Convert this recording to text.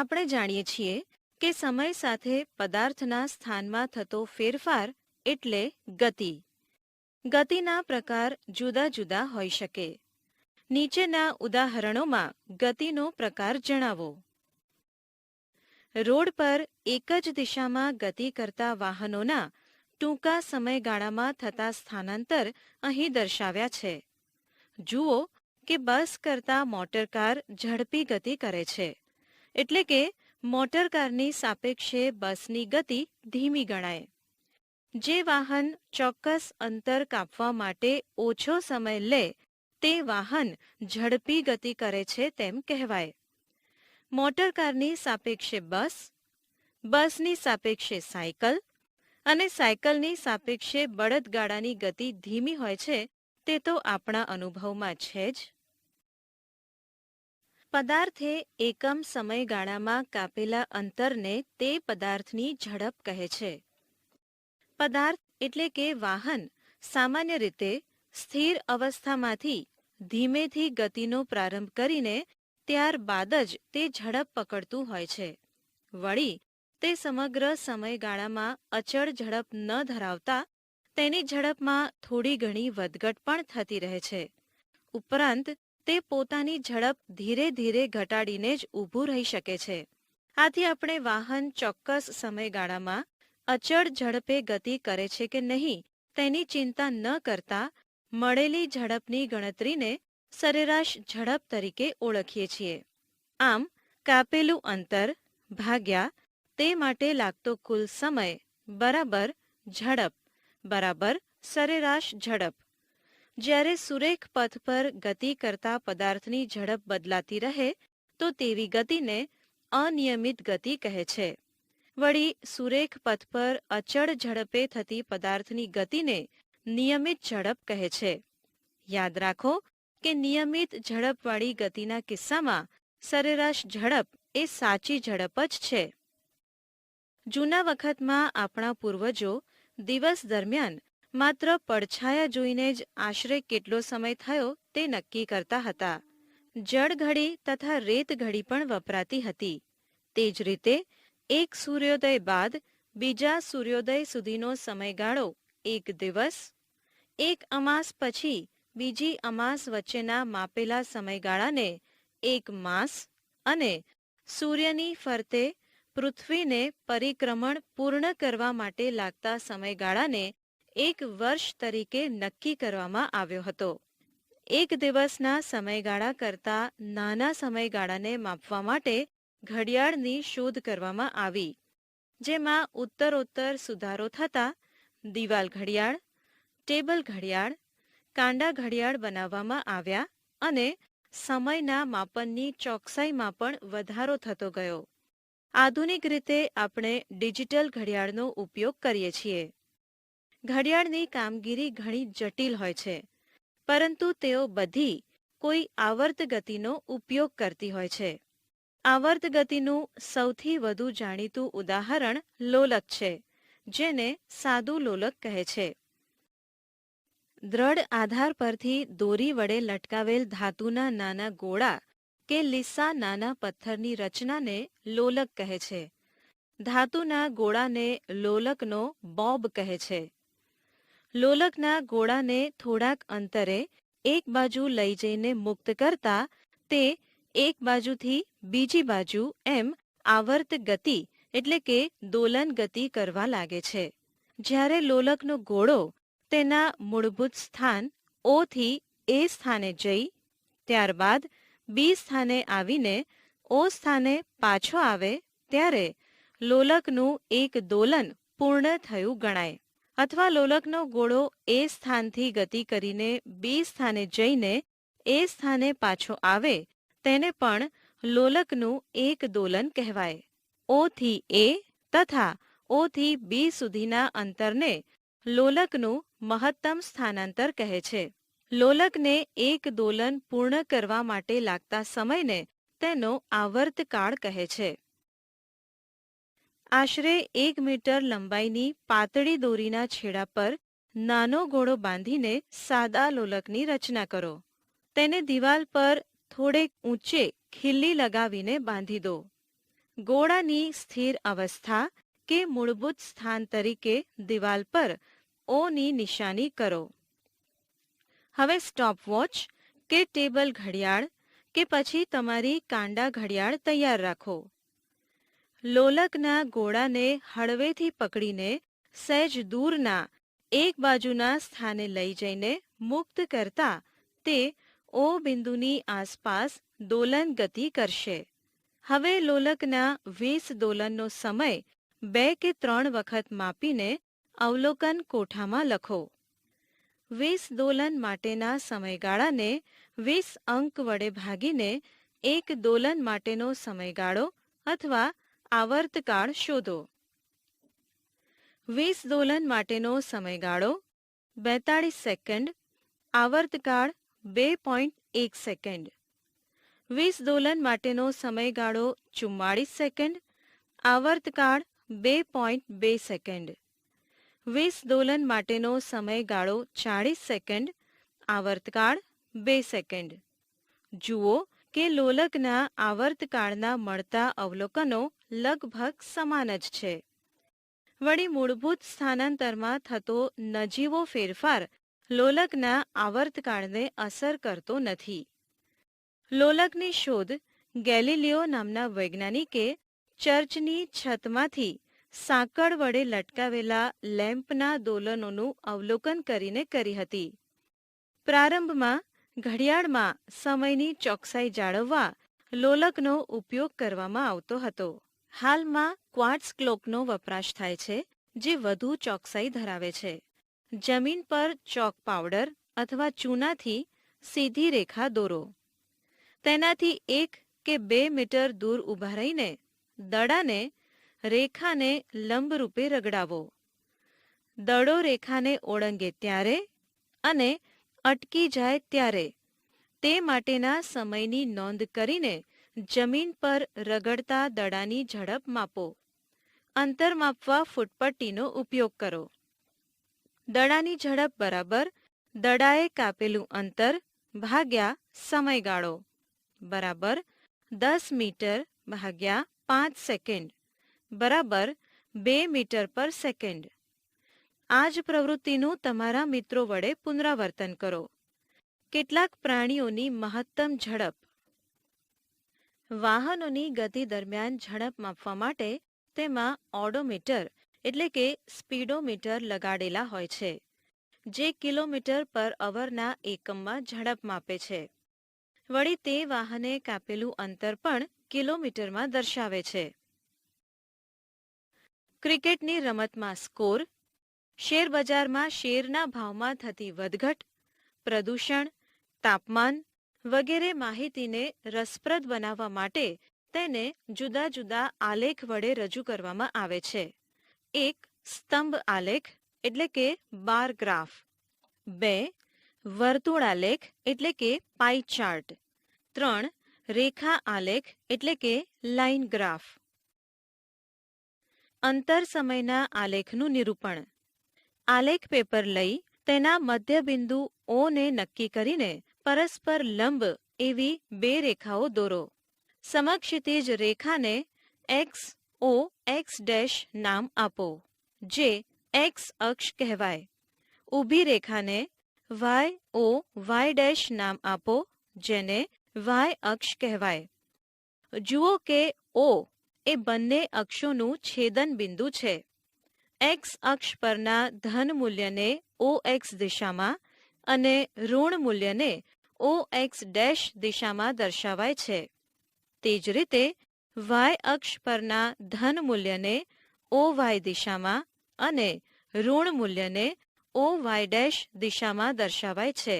આપણે જાણીએ છીએ કે સમય સાથે પદાર્થના સ્થાનમાં થતો ફેરફાર એટલે ગતિ. ગતિના પ્રકાર જુદા જુદા હોઈ શકે. નીચેના ઉદાહરણોમાં ગતિનો પ્રકાર જણાવો. રોડ પર એક જ દિશામાં ગતિ કરતા વાહનોના ટૂંકા સમયગાળામાં થતા સ્થાનાંતર અહીં દર્શાવ્યા છે. જુઓ કે બસ કરતા મોટરકાર ઝડપી ગતિ કરે છે. એટલે કે મોટરકારની સાપેક્ષે બસની ગતિ ધીમી ગણાય. જે વાહન ચોક્કસ અંતર કાપવા માટે ઓછો સમય લે, તે વાહન ઝડપી ગતિ કરે છે તેમ કહેવાય. મોટરકારની સાપેક્ષે બસ, બસની સાપેક્ષે સાયકલ અને સાયકલની સાપેક્ષે બળદગાડાની ગતિ ધીમી હોય છે, તે તો આપણા અનુભવમાં છે જ. પદાર્થે એકમ સમયગાળામાં કાપેલા અંતરને તે પદાર્થની ઝડપ કહે છે. પદાર્થ એટલે કે વાહન સામાન્ય રીતે સ્થિર અવસ્થામાંથી ધીમેથી ગતિનો પ્રારંભ કરીને ત્યારબાદ જ તે ઝડપ પકડતું હોય છે. વળી, તે સમગ્ર સમયગાળામાં અચળ ઝડપ ન ધરાવતા તેની ઝડપમાં થોડી ઘણી વધઘટ પણ થતી રહે છે. ઉપરાંત તે પોતાની ઝડપ ધીરે ધીરે ઘટાડીને જ ઊભું રહી શકે છે. આથી આપણે વાહન ચોક્કસ સમયગાળામાં અચળ ઝડપે ગતિ કરે છે કે નહીં, તેની ચિંતા ન કરતા મળેલી ઝડપની ગણતરીને સરેરાશ ઝડપ તરીકે ઓળખીએ છીએ. આમ, કાપેલું અંતર ભાગ્યા તે માટે લાગતો કુલ સમય બરાબર ઝડપ બરાબર સરેરાશ ઝડપ જ્યારે સુરેખ પથ પર ગતિ કરતા પદાર્થની ઝડપ બદલાતી રહે, તો તેવી ગતિને અનિયમિત ગતિ કહે છે. વળી, સુરેખ પથ પર અચળ ઝડપે થતી પદાર્થની ગતિને નિયમિત ઝડપ કહે છે. યાદ રાખો કે નિયમિત ઝડપવાળી ગતિના કિસ્સામાં સરેરાશ ઝડપ એ સાચી ઝડપ જ છે. જૂના વખતમાં આપણા પૂર્વજો દિવસ દરમિયાન માત્ર પડછાયા જોઈને જ આશરે કેટલો સમય થયો તે નક્કી કરતા હતા. જળ ઘડી તથા રેત ઘડી પણ વપરાતી હતી. તે જ રીતે, એક સૂર્યોદય બાદ બીજા સૂર્યોદય સુધીનો સમયગાળો એક દિવસ, એક અમાસ પછી બીજી અમાસ વચ્ચેના માપેલા સમયગાળાને એક માસ અને સૂર્યની ફરતે પૃથ્વીને પરિક્રમણ પૂર્ણ કરવા માટે લાગતા સમયગાળાને એક વર્ષ તરીકે નક્કી કરવામાં આવ્યો હતો. એક દિવસના સમયગાળા કરતા નાના સમયગાળાને માપવા માટે ઘડિયાળની શોધ કરવામાં આવી, જેમાં ઉત્તરોત્તર સુધારો થતા દિવાલ ઘડિયાળ, ટેબલ ઘડિયાળ, કાંડા ઘડિયાળ બનાવવામાં આવ્યા અને સમયના માપનની ચોકસાઈમાં પણ વધારો થતો ગયો. આધુનિક રીતે આપણે ડિજિટલ ઘડિયાળનો ઉપયોગ કરીએ છીએ. ઘડિયાળની કામગીરી ઘણી જટિલ હોય છે, પરંતુ તેઓ બધી કોઈ આવર્ત ગતિનો ઉપયોગ કરતી હોય છે. આવર્ત ગતિનું સૌથી વધુ જાણીતું ઉદાહરણ લોલક છે, જેને સાદું લોલક કહે છે. દ્રઢ આધાર પરથી દોરી વડે લટકાવેલ ધાતુના નાના ગોળા કે લીસા નાના પથ્થરની રચનાને લોલક કહે છે. ધાતુના ગોળાને લોલકનો બોબ કહે છે. લોલકના ગોળાને થોડાક અંતરે એક બાજુ લઈ જઈને મુક્ત કરતા તે એક બાજુથી બીજી બાજુ એમ આવર્ત ગતિ એટલે કે દોલન ગતિ કરવા લાગે છે. જ્યારે લોલકનો ગોળો તેના મૂળભૂત સ્થાન ઓ થી એ સ્થાને જઈ, ત્યારબાદ બી સ્થાને આવીને ઓ સ્થાને પાછો આવે, ત્યારે લોલકનું એક દોલન પૂર્ણ થયું ગણાય. અથવા લોલકનો ગોળો એ સ્થાનથી ગતિ કરીને બી સ્થાને જઈને એ સ્થાને પાછો આવે, તેને પણ લોલકનું એક દોલન કહેવાય. ઓ થી એ તથા ઓ થી બી સુધીના અંતરને લોલકનું મહત્તમ સ્થાનાંતર કહે છે. લોલકને એક દોલન પૂર્ણ કરવા માટે લાગતા સમયને તેનો આવર્તકાળ કહે છે. આશરે એક મીટર લંબાઈની પાતળી દોરીના છેડા પર નાનો ગોળો બાંધીને સાદા લોલકની રચના કરો. તેને દિવાલ પર થોડેક ઊંચે ખીલ્લી લગાવીને બાંધી દો. ગોળાની સ્થિર અવસ્થા કે મૂળભૂત સ્થાન તરીકે દિવાલ પર ઓની નિશાની કરો. હવે સ્ટોપવોચ કે ટેબલ ઘડિયાળ કે પછી તમારી કાંડા ઘડિયાળ તૈયાર રાખો. લોલકના ગોળાને હળવેથી પકડીને સહેજ દૂરના એક બાજુના સ્થાને લઈ જઈને મુક્ત કરતા તે ઓ બિંદુની આસપાસ દોલન ગતિ કરશે. હવે લોલકના વીસ દોલનનો સમય બે કે ત્રણ વખત માપીને અવલોકન કોઠામાં લખો. વીસ દોલન માટેના સમયગાળાને વીસ અંક વડે ભાગીને એક દોલન માટેનો સમયગાળો અથવા આવર્તકાળ શોધો. વીસ દોલન માટેનો સમયગાળો, બેતાળીસ સેકન્ડ આવર્તકાળ બે પોઈન્ટ એક સેકન્ડ. વીસ દોલન માટેનો સમયગાળો ચુમ્માળીસ સેકન્ડ આવર્તકાળ બે પોઈન્ટ બે સેકન્ડ. વીસ દોલન માટેનો સમયગાળો ચાળીસ સેકન્ડ આવર્તકાળ બે સેકન્ડ. જુઓ કે લોલકના આવર્તકાળના મળતા અવલોકનો લગભગ સમાન જ છે. વળી મૂળભૂત સ્થાનાંતરમાં થતો નજીવો ફેરફાર લોલકના આવર્તકાળને અસર કરતો નથી. લોલકની શોધ ગેલિલિયો નામના વૈજ્ઞાનિકે ચર્ચની છતમાંથી સાંકળ વડે લટકાવેલા લેમ્પના દોલનોનું અવલોકન કરીને કરી હતી. પ્રારંભમાં ઘડિયાળમાં સમયની ચોકસાઈ જાળવવા લોલકનો ઉપયોગ કરવામાં આવતો હતો. હાલમાં ક્વાર્ટ્સ ક્લોકનો વપરાશ થાય છે, જે વધુ ચોકસાઈ ધરાવે છે. જમીન પર ચોક પાવડર અથવા ચૂનાથી સીધી રેખા દોરો. તેનાથી એક કે બે મીટર દૂર ઊભા રહીને દડાને રેખાને લંબરૂપે રગડાવો. દડો રેખાને ઓળંગે ત્યારે અને અટકી જાય ત્યારે. તે માટેના સમયની નોંધ કરીને જમીન પર રગડતા દડાની ઝડપ માપો. અંતર માપવા ફૂટપટ્ટીનો ઉપયોગ કરો. દડાની ઝડપ બરાબર દડાએ કાપેલું અંતર ભાગ્યા સમયગાળો. બરાબર દસ મીટર ભાગ્યા પાંચ સેકન્ડ. બરાબર બે મીટર પર સેકન્ડ. આ જ પ્રવૃત્તિનું તમારા મિત્રો વડે પુનરાવર્તન કરો. કેટલાક પ્રાણીઓની મહત્તમ ઝડપ વાહનોની ગતિ દરમિયાન ઝડપ માપવા માટે તેમાં ઓડોમીટર એટલે કે સ્પીડોમીટર લગાડેલા હોય છે, જે કિલોમીટર પર અવરના એકમમાં ઝડપ માપે છે. વળી તે વાહને કાપેલું અંતર પણ કિલોમીટરમાં દર્શાવે છે. ક્રિકેટની રમતમાં સ્કોર, શેરબજારમાં શેરના ભાવમાં થતી વધઘટ, પ્રદૂષણ, તાપમાન વગેરે માહિતીને રસપ્રદ બનાવવા માટે તેને જુદા જુદા આલેખ વડે રજૂ કરવામાં આવે છે. એક, સ્તંભ આલેખ, એટલે કે બાર ગ્રાફ. બે, વર્તુળ આલેખ, એટલે કે પાઈ ચાર્ટ. ત્રણ, રેખા આલેખ, એટલે કે લાઇન ગ્રાફ. અંતર સમયના આલેખનું નિરૂપણ. આલેખ પેપર લઈ તેના મધ્યબિંદુ ઓ ને નક્કી કરીને પરસ્પર લંબ એવી બે રેખાઓ દોરો. સમક્ષિતિજ રેખાને એક્સ ઓ એક્સ ડેશ નામ આપો, જે એક્સ અક્ષ કહેવાય. ઊભી રેખાને વાય ઓ વાય ડેશ નામ આપો, જેને વાય અક્ષ કહેવાય. જુઓ કે ઓ એ બંને અક્ષોનું છેદન બિંદુ છે. એક્સ અક્ષ પરના ધન મૂલ્યને ઓ એક્સ દિશામાં અને ઋણ મૂલ્યને ઓ એક્સ ડેશ દિશામાં દર્શાવાય છે. તે જ રીતે, વાય અક્ષ પરના ધન મૂલ્યને ઓ વાય દિશામાં અને ઋણ મૂલ્યને ઓ વાય ડેશ દિશામાં દર્શાવાય છે.